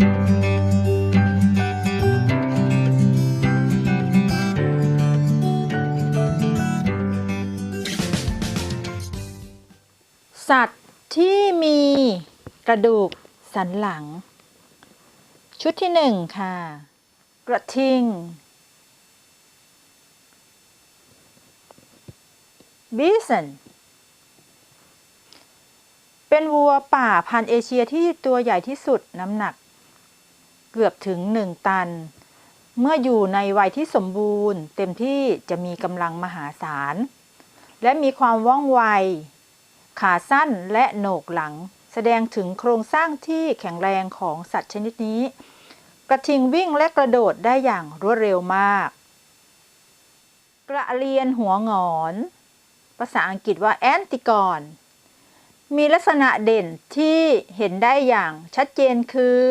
สัตว์ที่มีกระดูกสันหลัง ชุดที่หนึ่งค่ะ กระทิง bison เป็นวัวป่าพันธุ์เอเชียที่ตัวใหญ่ที่สุดน้ำหนัก เกือบถึง 1 ตัน เมื่ออยู่ในวัยที่สมบูรณ์ เต็มที่จะมีกำลังมหาศาล และมีความว่องไว ขาสั้นและโหนกหลัง แสดงถึงโครงสร้างที่แข็งแรงของสัตว์ชนิดนี้ กระทิงวิ่งและกระโดดได้อย่างรวดเร็วมาก กระเรียนหัวงอน ภาษาอังกฤษว่าแอนติกอนมีลักษณะเด่นที่เห็นได้อย่างชัดเจนคือ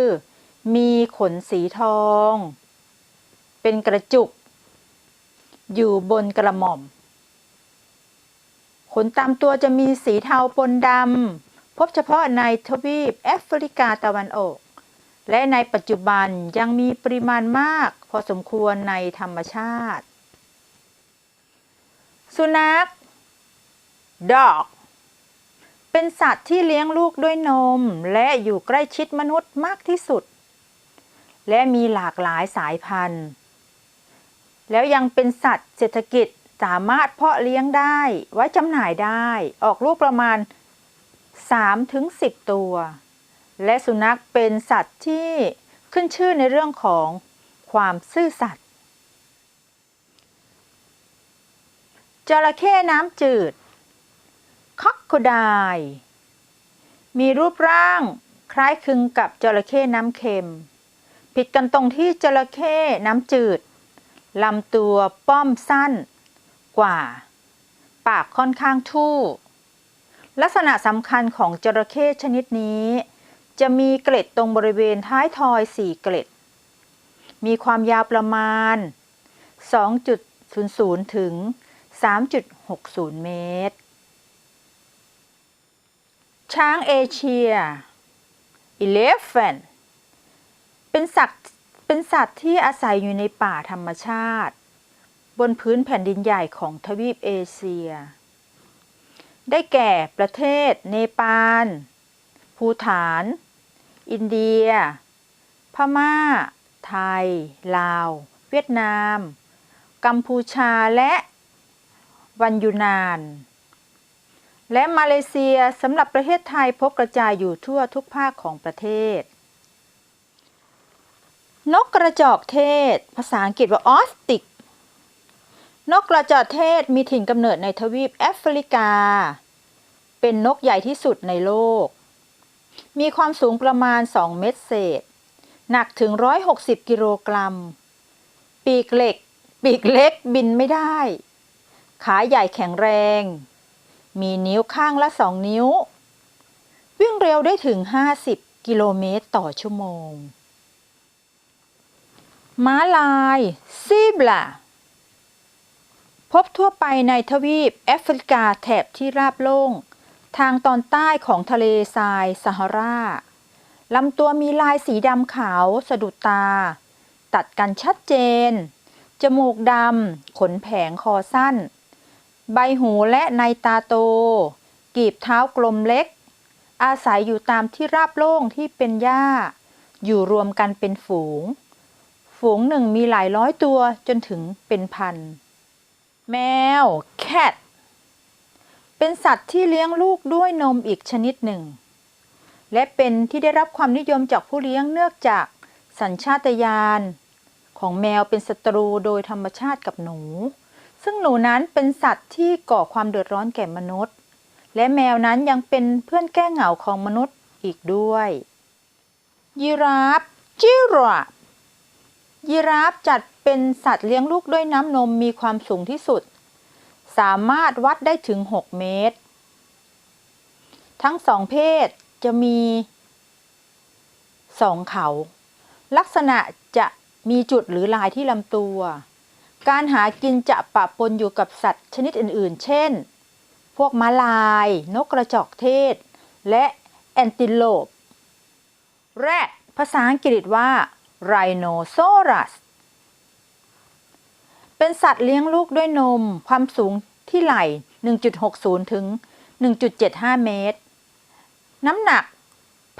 มีขนสีทอง เป็นกระจุก อยู่บนกระหม่อม ขนตามตัวจะมีสีเทาปนดำ พบเฉพาะในทวีปแอฟริกาตะวันออก และในปัจจุบันยังมีปริมาณมากพอสมควรในธรรมชาติ สุนัข dog เป็นสัตว์ที่เลี้ยงลูกด้วยนม และอยู่ใกล้ชิดมนุษย์มากที่สุด และมีหลากหลายสายพันธุ์ แล้วยังเป็นสัตว์เศรษฐกิจสามารถเพาะเลี้ยงได้ไว้จำหน่ายได้ออกลูกประมาณ 3-10 ตัว และสุนัขเป็นสัตว์ที่ขึ้นชื่อในเรื่องของความซื่อสัตย์จระเข้น้ำจืดคอกโคไดมีรูปร่างคล้ายคลึงกับจระเข้น้ำเค็ม ผิดกันตรงที่จระเข้น้ำจืดลำตัวป้อมสั้นกว่า ปากค่อนข้างทู่ ลักษณะสำคัญของจระเข้ชนิดนี้ จะมีเกล็ดตรงบริเวณท้ายทอยสี่เกล็ด มีความยาวประมาณ 2.00 ถึง 3.60 เมตร ช้างเอเชีย elephant เป็นสัตว์เป็นสัตว์ที่อาศัยอยู่ในป่าธรรมชาติ บนพื้นแผ่นดินใหญ่ของทวีปเอเชีย ได้แก่ประเทศ เนปาล ภูฐาน อินเดีย พม่า ไทย ลาว เวียดนาม กัมพูชาและวันยูนาน และมาเลเซียสำหรับประเทศไทยพบกระจายอยู่ทั่วทุกภาคของประเทศ นกกระจอกเทศ ภาษาอังกฤษว่าออสติก นกกระจอกเทศมีถิ่นกำเนิดในทวีปแอฟริกา เป็นนกใหญ่ที่สุดในโลก มีความสูงประมาณ 2 เมตรเศษ หนักถึง 160 กิโลกรัม ปีกเหล็ก ปีกเล็กบินไม่ได้ ขาใหญ่แข็งแรง มีนิ้วข้างละสองนิ้ว วิ่งเร็วได้ถึง 50 กิโลเมตรต่อชั่วโมง ม้าลายซีบลาพบทั่วไปในทวีปแอฟริกาแถบที่ราบโล่ง ทางตอนใต้ของทะเลทรายซาฮาราลำตัวมีลายสีดำขาวสะดุดตา ตัดกันชัดเจน จมูกดำ ขนแผงคอสั้น ใบหูและในตาโต กีบเท้ากลมเล็ก อาศัยอยู่ตามที่ราบโล่งที่เป็นหญ้า อยู่รวมกันเป็นฝูง ฝูงหนึ่งมีหลายร้อยตัวจนถึงเป็นพัน แมว cat เป็นสัตว์ที่เลี้ยงลูกด้วยนมอีกชนิดหนึ่ง และเป็นที่ได้รับความนิยมจากผู้เลี้ยงเนื่องจากสัญชาตญาณของแมวเป็นศัตรูโดยธรรมชาติกับหนู ซึ่งหนูนั้นเป็นสัตว์ที่ก่อความเดือดร้อนแก่มนุษย์ และแมวนั้นยังเป็นเพื่อนแก้เหงาของมนุษย์อีกด้วย ยีราฟจิราฟ ยีราฟจัดเป็นสัตว์เลี้ยงลูกด้วยน้ำนมมีความสูงที่สุด สามารถวัดได้ถึง 6 เมตร ทั้งสองเพศจะมีสองเขา ลักษณะจะมีจุดหรือลายที่ลำตัว การหากินจะปะปนอยู่กับสัตว์ชนิดอื่นๆ เช่น พวกม้าลาย นกกระจอกเทศ และแอนติโลป แรดภภาษาอังกฤษว่า Rhinoceros เป็นสัตว์เลี้ยงลูกด้วยนม ความสูงที่ไหล่ 1.60 ถึง 1.75 เมตร น้ำหนัก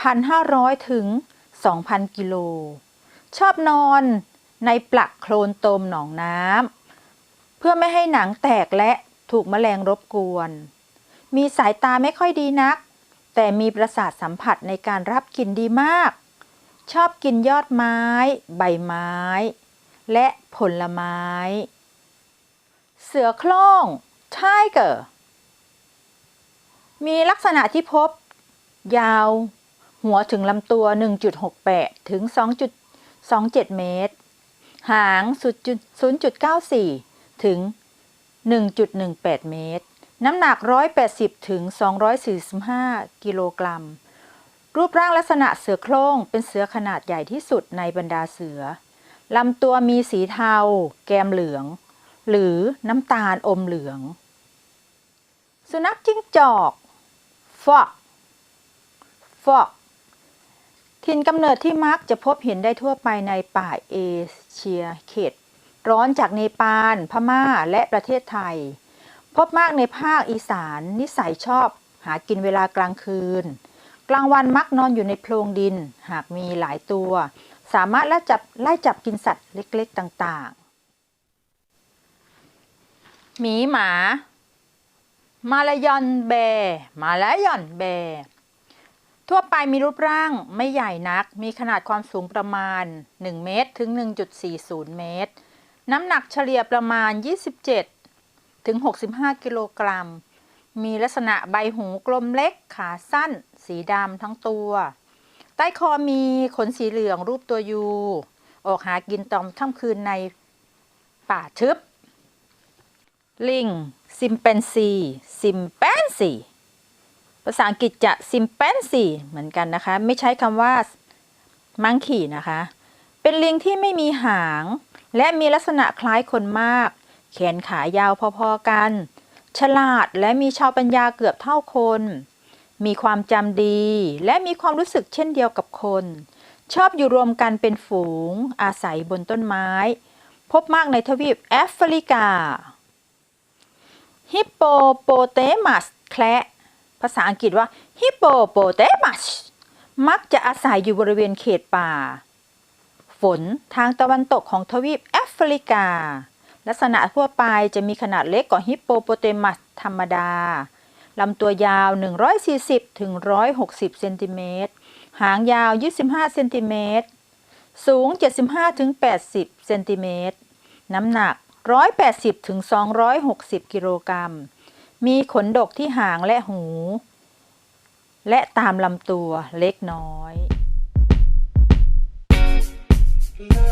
1,500 ถึง 2,000 กิโล ชอบนอนในปลักโคลนตมหนองน้ำ เพื่อไม่ให้หนังแตกและถูกแมลงรบกวน มีสายตาไม่ค่อยดีนัก แต่มีประสาทสัมผัสในการรับกลิ่นดีมาก ชอบกินยอดไม้ ใบไม้ และผลไม้ เสือโคร่ง Tiger มีลักษณะที่พบ ยาว หัวถึงลำตัว 1.68 ถึง 2.27 เมตร หาง 0.94 ถึง 1.18 เมตร น้ำหนัก 180 ถึง 245 กิโลกรัม รูปร่างลักษณะเสือโคร่งเป็นเสือขนาดใหญ่ที่สุดในบรรดาเสือ ลำตัวมีสีเทา แกมเหลือง หรือน้ำตาลอมเหลือง สุนัขจิ้งจอก ฟอกฟอกถิ่นกำเนิดที่มักจะพบเห็นได้ทั่วไปในป่าเอเชียเขต ร้อนจากเนปาล พม่า และประเทศไทย พบมากในภาคอีสาน นิสัยชอบ หากินเวลากลางคืน กลางวันมักนอนอยู่ในโพรงดิน หากมีหลายตัว สามารถไล่จับไล่จับกินสัตว์เล็กๆต่างๆ หมีหมา มาลายอนแบร์มาลายอนแบร์ทั่วไปมีรูปร่างไม่ใหญ่นัก มีขนาดความสูงประมาณ 1 เมตรถึง 1.40 เมตร น้ำหนักเฉลี่ยประมาณ 27 ถึง 65 กิโลกรัม มีลักษณะใบหูกลมเล็กขาสั้น สีดำทั้งตัว ใต้คอมีขนสีเหลืองรูปตัวยูออกหากินตอนค่ำคืนในป่าทึบ ลิงซิมเปนซีซิมแปนซีภาษาอังกฤษจะซิมแปนซีเหมือนกันนะคะ ไม่ใช้คำว่ามังคีนะคะ เป็นลิงที่ไม่มีหาง และมีลักษณะคล้ายคนมาก แขนขายาวพอๆกัน ฉลาดและมีชาวปัญญาเกือบเท่าคน มีความจำดี และมีความรู้สึกเช่นเดียวกับคน ชอบอยู่รวมกันเป็นฝูง อาศัยบนต้นไม้ พบมากในทวีปแอฟริกา ฮิปโปโปเตมัสแคระภาษาอังกฤษว่าฮิปโปโปเตมัสมักจะอาศัยอยู่บริเวณเขตป่า ฝนทางตะวันตกของทวีปแอฟริกา ลักษณะทั่วไปจะมีขนาดเล็กกว่าฮิปโปโปเตมัสธรรมดาลำตัวยาว 140ถึง160 เซนติเมตร หางยาว 25 เซนติเมตร สูง 75ถึง80 เซนติเมตร น้ำหนัก 180ถึง260 กิโลกรัม มีขนดกที่หางและหู และตามลำตัวเล็กน้อย La